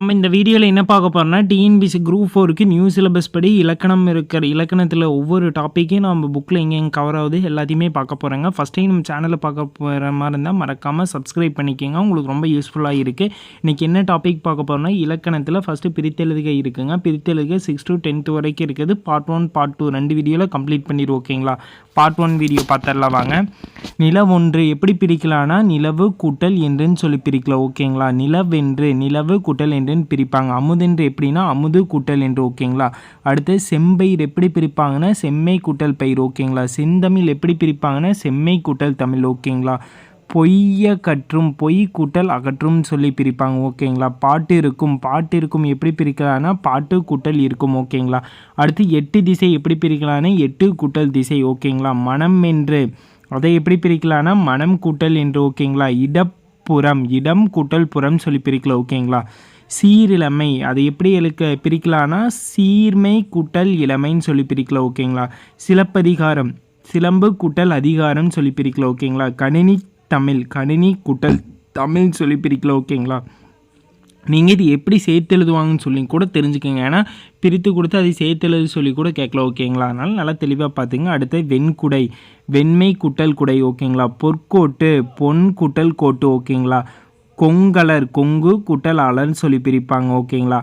நம்ம இந்த வீடியோவில் என்ன பார்க்க போகிறோம்னா டிஎன்பிசி குரூப் ஃபோருக்கு நியூ சிலபஸ் படி இலக்கணம் இருக்கிற இலக்கணத்தில் ஒவ்வொரு டாப்பிக்கையும் நம்ம புக்கில் எங்கெங்கே கவர் ஆகுது எல்லாத்தையுமே பார்க்க போகிறோங்க ஃபஸ்ட் டைம் நம்ம சேனலில் பார்க்க போகிற மாதிரி இருந்தால் மறக்காமல் சப்ஸ்கிரைப் பண்ணிக்கோங்க. உங்களுக்கு ரொம்ப யூஸ்ஃபுல்லாக இருக்குது இன்றைக்கி என்ன டாபிக் பார்க்க போகிறோம்னா இலக்கணத்தில் ஃபஸ்ட்டு பிரித்தெழுதுகை இருக்குங்க. பிரித்தெழுதுகை சிக்ஸ் டு டென்த் வரைக்கும் இருக்குது. பார்ட் ஒன் பார்ட் டூ ரெண்டு வீடியோவில் கம்ப்ளீட் பண்ணிடுவோம் ஓகேங்களா பார்ட் ஒன் வீடியோ பார்த்துடலாம் வாங்க. நிலவு ஒன்று எப்படி பிரிக்கலாம்னா நிலவு கூட்டல் என்றுன்னு சொல்லி பிரிக்கலாம் ஓகேங்களா நிலவென்று நிலவு கூட்டல் என்று என்றுன்னு பிரிப்பாங்க. அமுதென்று எப்படின்னா அமுது கூட்டல் என்று ஓகேங்களா? அடுத்து செம்பயிர் எப்படி பிரிப்பாங்கன்னா செம்மை கூட்டல் பயிர் ஓகேங்களா? செந்தமிழ் எப்படி பிரிப்பாங்கன்னா செம்மை கூட்டல் தமிழ் ஓகேங்களா? பொய்ய கற்றும் பொய் கூட்டல் அகற்றும் சொல்லி பிரிப்பாங்க ஓகேங்களா? பாட்டு இருக்கும் பாட்டு இருக்கும் எப்படி பிரிக்கலாம்னா பாட்டு கூட்டல் இருக்கும் ஓகேங்களா? அடுத்து எட்டு திசை எப்படி பிரிக்கலாம்னா எட்டு கூட்டல் திசை ஓகேங்களா? மனம் என்று அதை எப்படி பிரிக்கலாம்னா மனம் கூட்டல் என்று ஓகேங்களா? இடப்புறம் இடம் கூட்டல் புறம் சொல்லி பிரிக்கலாம் ஓகேங்களா? சீரிழமை. அதை எப்படி எழுக்க பிரிக்கலாம்னா சீர்மை கூட்டல் இளமைன்னு சொல்லி பிரிக்கலாம் ஓகேங்களா? சிலப்பதிகாரம் சிலம்பு கூட்டல் அதிகாரம்னு சொல்லி பிரிக்கலாம் ஓகேங்களா? கணினி தமிழ் கணினி கூட்டல் தமிழ் சொல்லி பிரிக்கலாம் ஓகேங்களா? நீங்கள் இது எப்படி சேர்த்து எழுதுவாங்கன்னு சொல்லி கூட தெரிஞ்சுக்கோங்க. ஏன்னா பிரித்து கொடுத்து அதை சேர்த்து எழுத சொல்லி கூட கேட்கலாம் ஓகேங்களா? அதனால் நல்லா தெளிவாக பார்த்துங்க. அடுத்து வெண்குடை வெண்மை குட்டல் குடை ஓகேங்களா? பொற்கோட்டு பொன் குட்டல் கோட்டு ஓகேங்களா? கொங்கலர் கொங்கு குட்டல் அலர்னு சொல்லி பிரிப்பாங்க ஓகேங்களா?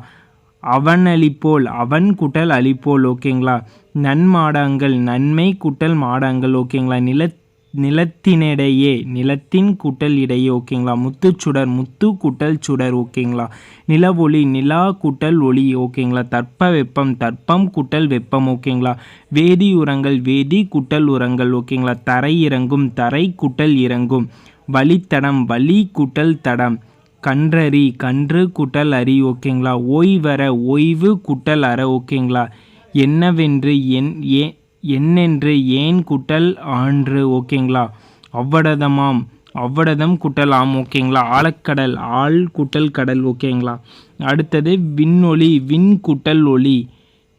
அவன் அழிப்போல் அவன் குட்டல் அழிப்போல் ஓகேங்களா? நன்மாடங்கள் நன்மை குட்டல் மாடங்கள் ஓகேங்களா? நில நிலத்தினிடையே நிலத்தின் கூட்டல் இடையே ஓகேங்களா முத்துச்சுடர் முத்து கூட்டல் சுடர் ஓகேங்களா? நில ஒளி நிலா குட்டல் ஒளி ஓகேங்களா? தட்ப வெப்பம் தட்பம் குட்டல் வெப்பம் ஓகேங்களா? வேதி உரங்கள் வேதி குட்டல் உரங்கள் ஓகேங்களா? தரை இறங்கும் தரை குட்டல் இறங்கும். வழித்தடம் வழி கூட்டல் தடம். கன்றறி கன்று கூட்டல் அரி ஓகேங்களா? ஓய்வர ஓய்வு கூட்டல் அற ஓகேங்களா? என்னவென்று என் ஏன் என்னென்று ஏன் குட்டல் ஆன்று ஓகேங்களா? அவ்வடதமாம் அவ்வடதம் குட்டல் ஆம் ஓகேங்களா? ஆழக்கடல் ஆள் குட்டல் கடல் ஓகேங்களா? அடுத்தது விண்ணொளி விண் குட்டல் ஒளி.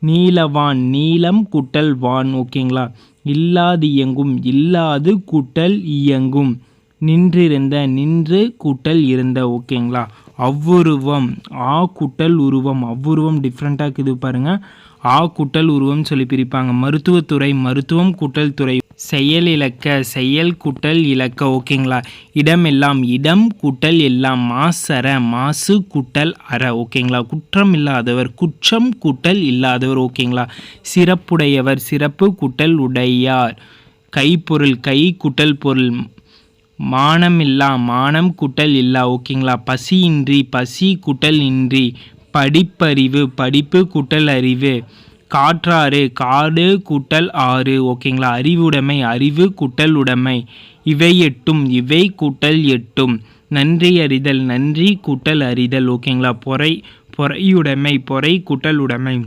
நீலவான் நீலம் குட்டல் வான் ஓகேங்களா? இல்லாது இயங்கும் இல்லாது கூட்டல் இயங்கும். நின்றிருந்த நின்று கூட்டல் இருந்த ஓகேங்களா? அவ்வுருவம். ஆ குட்டல் உருவம். அவ்வுருவம் டிஃப்ரெண்ட்டாக இருக்குது பாருங்கள் ஆ குட்டல் உருவம் சொல்லி பிரிப்பாங்க. மருத்துவத்துறை மருத்துவம் குட்டல் துறை. செயல் இலக்க செயல் குட்டல் இலக்க ஓகேங்களா? இடம் எல்லாம் இடம் குட்டல் எல்லாம் மாசர மாசு குட்டல் அற ஓகேங்களா? குற்றம் இல்லாதவர் குற்றம் குட்டல் இல்லாதவர் ஓகேங்களா? சிறப்புடையவர் சிறப்பு குட்டல் உடையார். கைப்பொருள் கை குட்டல் பொருள் மானம் இல்லா மானம் குட்டல் இல்லா. ஓகேங்களா? பசியின்றி பசி குட்டல் இன்றி. படிப்பறிவு படிப்பு கூட்டல் அறிவு. காற்றாறு காடு கூட்டல் ஆறு. ஓகேங்களா? அறிவுடைமை அறிவு கூட்டல் உடைமை. இவை எட்டும் இவை கூட்டல் எட்டும். நன்றி அறிதல் நன்றி கூட்டல் அறிதல். ஓகேங்களா? பொறை பொறையுடைமை பொறை கூட்டல் உடைமை.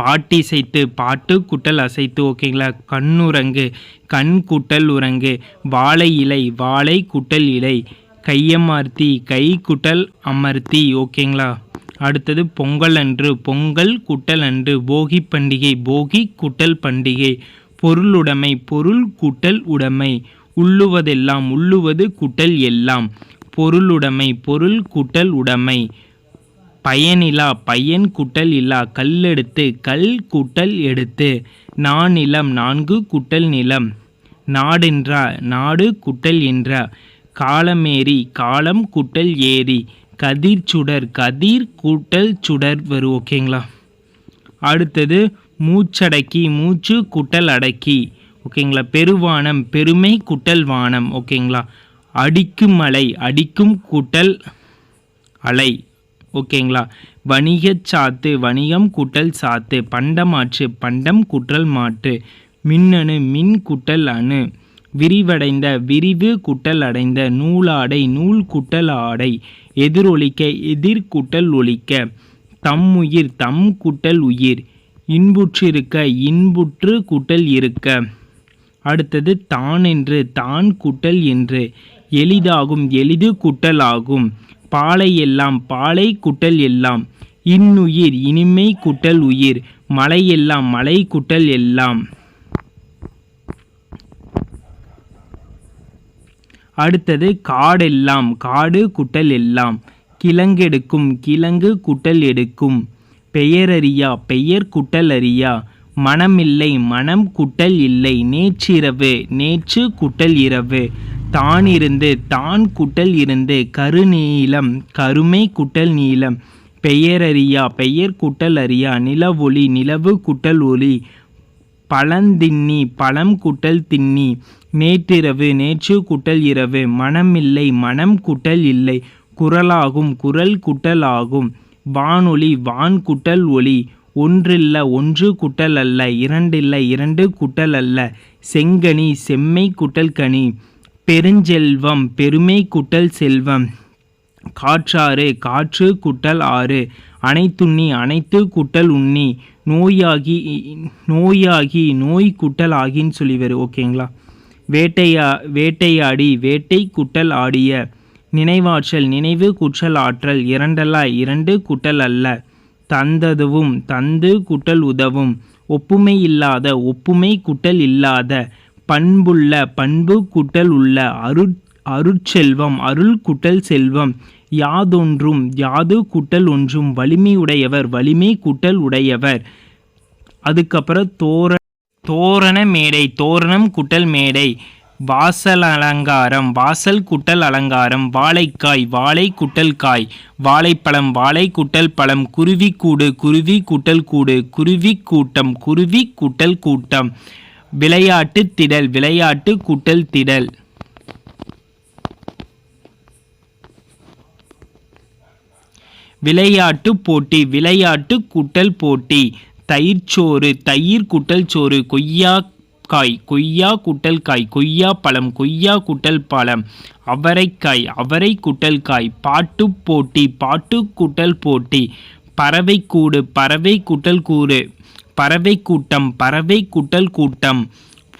பாட்டிசைத்து பாட்டு குட்டல் அசைத்து ஓகேங்களா? கண்ணுரங்கு கண் குட்டல் உரங்கு வாழை இலை வாழை குட்டல் இலை கையமர்த்தி கை குட்டல் அமர்த்தி ஓகேங்களா? அடுத்தது பொங்கல் அன்று பொங்கல் குட்டல் அன்று போகி பண்டிகை போகி குட்டல் பண்டிகை பொருளுடைமை பொருள் குட்டல் உடைமை உள்ளுவதெல்லாம் உள்ளுவது குட்டல் எல்லாம் பொருளுடைமை பொருள் குட்டல் உடைமை. பயனிலா பயன் குட்டல் இல்லா கல்லெடுத்து கல் குட்டல் எடுத்து. நானிலம் நான்கு குட்டல் நிலம். நாடென்றா நாடு குட்டல் என்றா. காலமேரி காலம் குட்டல் ஏரி கதிர் சுடர் கதிர் கூட்டல் சுடர் வரும் ஓகேங்களா அடுத்தது மூச்சடக்கி மூச்சு குட்டல் அடக்கி. ஓகேங்களா பெருவானம் பெருமை குட்டல் வானம் ஓகேங்களா அடிக்கும் அலை அடிக்கும் கூட்டல் அலை. ஓகேங்களா? வணிகச் சாத்து வணிகம் கூட்டல் சாத்து பண்டமாற்று பண்டம் குற்றல் மாற்று மின்னணு மின் குட்டல் அணு விரிவடைந்த விரிவு குட்டல் அடைந்த நூலாடை நூல் குட்டல் ஆடை எதிரொலிக்க எதிர்குட்டல் ஒலிக்க தம்முயிர் தம் குட்டல் உயிர் இன்புற்றிருக்க இன்புற்று குட்டல் இருக்க. அடுத்தது தான் என்று தான் குட்டல் என்று எளிதாகும் எளிது குட்டல் ஆகும். பாலை எல்லாம் பாலை குட்டல் எல்லாம். இன்னுயிர் இனிமை குட்டல் உயிர். மலை எல்லாம் மலை குட்டல் எல்லாம். அடுத்தது காடெல்லாம் காடு குட்டல் எல்லாம். கிழங்கெடுக்கும் கிழங்கு குட்டல் எடுக்கும். பெயரறியா பெயர் குட்டல் அறியா. மனமில்லை மனம் குட்டல் இல்லை. நேற்றிரவு நேற்று குட்டல் இரவு. தானிருந்து தான் குட்டல் இருந்து கருநீளம் கருமை குட்டல் நீளம் பெயரறியா பெயர் குட்டல் அறியா நிலவொளி நிலவு குட்டல் ஒளி பழந்தின்னி பழம் குட்டல் தின்னி நேற்றிரவு நேற்று குட்டல் இரவு மனமில்லை மனம் குட்டல் இல்லை குரலாகும் குரல் குட்டல் ஆகும் வானொலி வான் குட்டல் ஒளி ஒன்றில்ல ஒன்று குட்டல் அல்ல இரண்டில்ல இரண்டு குட்டல் அல்ல செங்கனி செம்மை குட்டல் கனி பெருஞ்செல்வம் பெருமை குட்டல் செல்வம். காற்றாறு காற்று குட்டல் ஆறு. அனைத்துண்ணி அனைத்து குட்டல் உண்ணி. நோயாகி நோயாகி நோய் குட்டல் ஆகின்னு சொல்லி வரும் ஓகேங்களா? வேட்டையா வேட்டையாடி வேட்டை குட்டல் ஆடிய. நினைவாற்றல் நினைவு குற்றல் ஆற்றல். இரண்டல்ல இரண்டு குட்டல் அல்ல. தந்ததுவும் தந்து குட்டல் உதவும். ஒப்புமை இல்லாத ஒப்புமை குட்டல் இல்லாத. பண்புள்ள பண்பு குட்டல் உள்ள அருட் அருட்செல்வம் அருள் குட்டல் செல்வம் யாதொன்றும் யாது குட்டல் ஒன்றும் வலிமை உடையவர் வலிமை குட்டல் உடையவர். அதுக்கப்புறம் தோர தோரண மேடை தோரணம் குட்டல் மேடை. வாசல் அலங்காரம் வாசல் குட்டல் அலங்காரம் வாழைக்காய் வாழை குட்டல் காய் வாழைப்பழம் வாழை குட்டல் பழம் குருவி கூடு குருவி குட்டல் கூடு குருவி கூட்டம் குருவி குட்டல் கூட்டம். விளையாட்டு திடல் விளையாட்டு குட்டல் திடல். விளையாட்டு போட்டி விளையாட்டு குட்டல் போட்டி. தயிர்ச்சோறு தயிர் குட்டல் சோறு. கொய்யா காய் கொய்யா குட்டல் காய். கொய்யா பழம் கொய்யா குட்டல் பழம். அவரைக்காய் அவரை குட்டல் காய். பாட்டு போட்டி பாட்டு குட்டல் போட்டி. பறவை கூடு பறவை குட்டல் கூறு பறவை கூட்டம் பறவை கூட்டல் கூட்டம்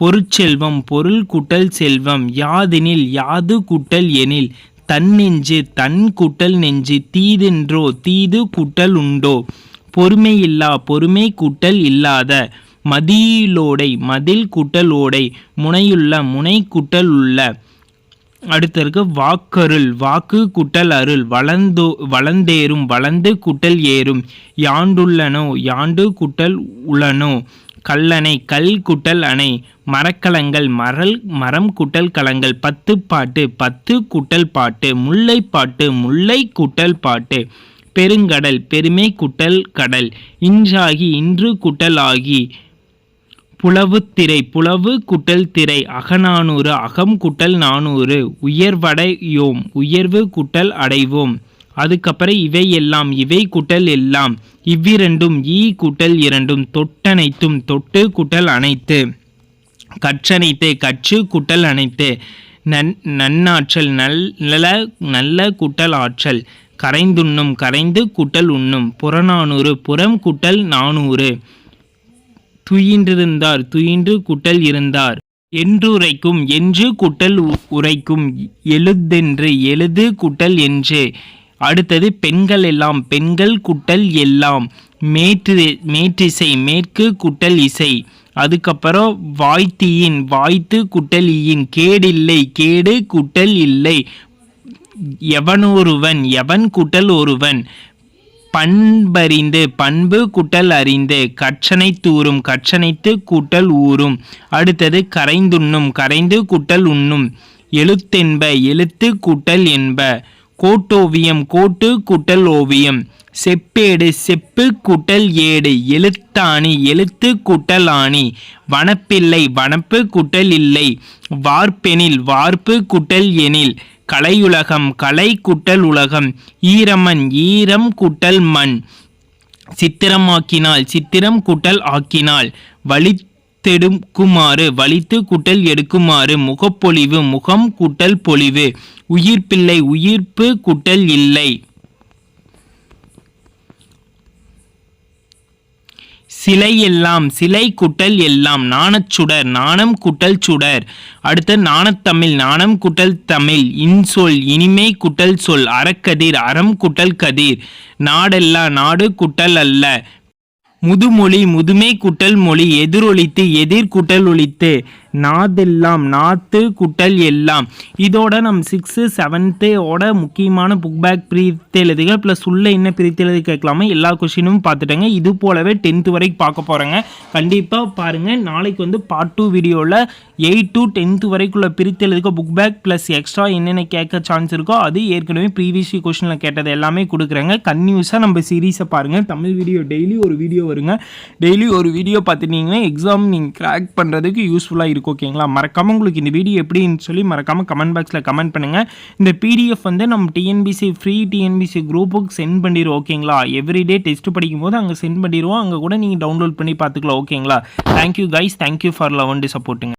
பொருட்செல்வம் பொருள் கூட்டல் செல்வம் யாதெனில் யாது கூட்டல் எனில் தன் நெஞ்சு தன் கூட்டல் நெஞ்சு தீதென்றோ தீது கூட்டல் உண்டோ? பொறுமையில்லா பொறுமை கூட்டல் இல்லாத மதியிலோடை மதில் கூட்டல் ஓடை முனையுள்ள முனை கூட்டல் உள்ள அடுத்தருக்கு வாக்கருள் வாக்கு குட்டல் அருள் வளர்ந்தோ வளர்ந்தேறும் வளர்ந்து குட்டல் ஏறும் யாண்டுள்ளனோ யாண்டு குட்டல் உளனோ கல்லணை கல் குட்டல் அணை மரக்கலங்கள் மரல் மரம் குட்டல் கலங்கள் பத்து பாட்டு பத்து குட்டல் பாட்டு முல்லை பாட்டு முல்லை குட்டல் பாட்டு பெருங்கடல் பெருமை குட்டல் கடல் இன்றாகி இன்று குட்டல் ஆகி புலவு திரை புலவு குட்டல் திரை அகநானூறு அகம் குட்டல் நானூறு உயர்வடையோம் உயர்வு குட்டல் அடைவோம். அதுக்கப்புறம் இவை எல்லாம் இவை குட்டல் எல்லாம் இவ்விரண்டும் ஈ குட்டல் இரண்டும் தொட்டனைத்தும் தொட்டு குட்டல் அனைத்து. கற்றனைத்து கற்று குட்டல் அனைத்து. நன் நன்னாற்றல் நல்ல நல்ல குட்டல் ஆற்றல். கரைந்துண்ணும் கரைந்து குட்டல் உண்ணும். புறநானூறு புறம் குட்டல் நானூறு. துயின்றிருந்தார் துயின்று குட்டல் இருந்தார். என்றுரைக்கும் என்று குட்டல் உ- உரைக்கும் எழுதென்று எழுது குட்டல் என்று. அடுத்தது பெண்கள் எல்லாம் பெண்கள் குட்டல் எல்லாம். மேற்று மேற்றிசை மேற்கு குட்டல் இசை. அதுக்கப்புறம் வாய்த்தியின் வாய்த்து குட்டல் ஈயின். கேடில்லை கேடு குட்டல் இல்லை. எவனொருவன் எவன் குட்டல் ஒருவன்? பண்பறிந்து பண்பு குட்டல் அறிந்து கற்றனை தூறும் கற்றனைத்து கூட்டல் ஊறும் அடுத்தது கரைந்துண்ணும் கரைந்து குட்டல் உண்ணும். எழுத்தென்ப எழுத்து குட்டல் என்ப. கோட்டோவியம் கோட்டு குட்டல் ஓவியம். செப்பேடு செப்பு குட்டல் ஏடு. எழுத்தாணி எழுத்து குட்டலாணி வனப்பில்லை வனப்பு குட்டல் இல்லை. வார்ப்பெனில் வார்ப்பு குட்டல் எனில். கலையுலகம் கலை குட்டல் உலகம் ஈரமன் ஈரம் குட்டல் மண். சித்திரமாக்கினால் சித்திரம் குட்டல் ஆக்கினால் வலித்தெடுக்குமாறு வலித்து குட்டல் எடுக்குமாறு முகப்பொலிவு முகம் குட்டல் பொலிவு. உயிர்ப்பில்லை உயிர்ப்பு குட்டல் இல்லை. சிலை எல்லாம் சிலை குட்டல் எல்லாம் நாணச்சுடர் நாணம் குட்டல் சுடர். அடுத்து நாணத்தமிழ் நாணம் குட்டல் தமிழ் இன்சொல் இனிமை குட்டல் சொல் அறக்கதிர் அறம் குட்டல் கதிர். நாடெல்லா நாடு குட்டல் அல்ல. முதுமொழி முதுமை குட்டல் மொழி எதிரொலித்து எதிர் குட்டல் ஒழித்து நாதெல்லாம் நாத்து குட்டல் எல்லாம். இதோட நம்ம சிக்ஸ்த்து செவன்த்தோட முக்கியமான புக் பேக் பிரித்தெழுதுகள் ப்ளஸ் உள்ள என்ன பிரித்தெழுது கேட்கலாமா எல்லா கொஷினும் பார்த்துட்டேங்க. இது போலவே டென்த்து வரைக்கும் பார்க்க போகிறேங்க கண்டிப்பாக பாருங்கள் நாளைக்கு வந்து பார்ட் டூ வீடியோவில் எயிட் டு டென்த்து வரைக்குள்ள இருக்க புக் பேக் ப்ளஸ் எக்ஸ்ட்ரா என்னென்ன கேட்க சான்ஸ் இருக்கோ அது ஏற்கனவே ப்ரீவியஸ் கொஷனில் கேட்டது எல்லாமே கொடுக்குறாங்க. கன்யூஸாக நம்ம சீரீஸை பாருங்கள் தமிழ் வீடியோ டெய்லி ஒரு வீடியோ வருங்க. டெய்லி ஒரு வீடியோ பார்த்துட்டிங்கன்னா எக்ஸாம் நீங்கள் கிராக் பண்ணுறதுக்கு யூஸ்ஃபுல்லாக இருக்கும் ஓகேங்களா மறக்காமல் உங்களுக்கு இந்த வீடியோ எப்படின்னு சொல்லி மறக்காமல் கமெண்ட் பாக்ஸில் கமெண்ட் பண்ணுங்கள் இந்த பிடிஎஃப் வந்து நம்ம டிஎன்பிசி ஃப்ரீ டிஎன்பிசி குரூப்புக்கு சென்ட் பண்ணிடுவோம் ஓகேங்களா எவ்ரிடே டெஸ்ட் படிக்கும்போது அங்கே சென்ட் பண்ணிடுவோம் அங்கே கூட நீங்கள் டவுன்லோட் பண்ணி பார்த்துக்கலாம் ஓகேங்களா thank you guys thank you for love and சப்போர்ட்டுங்க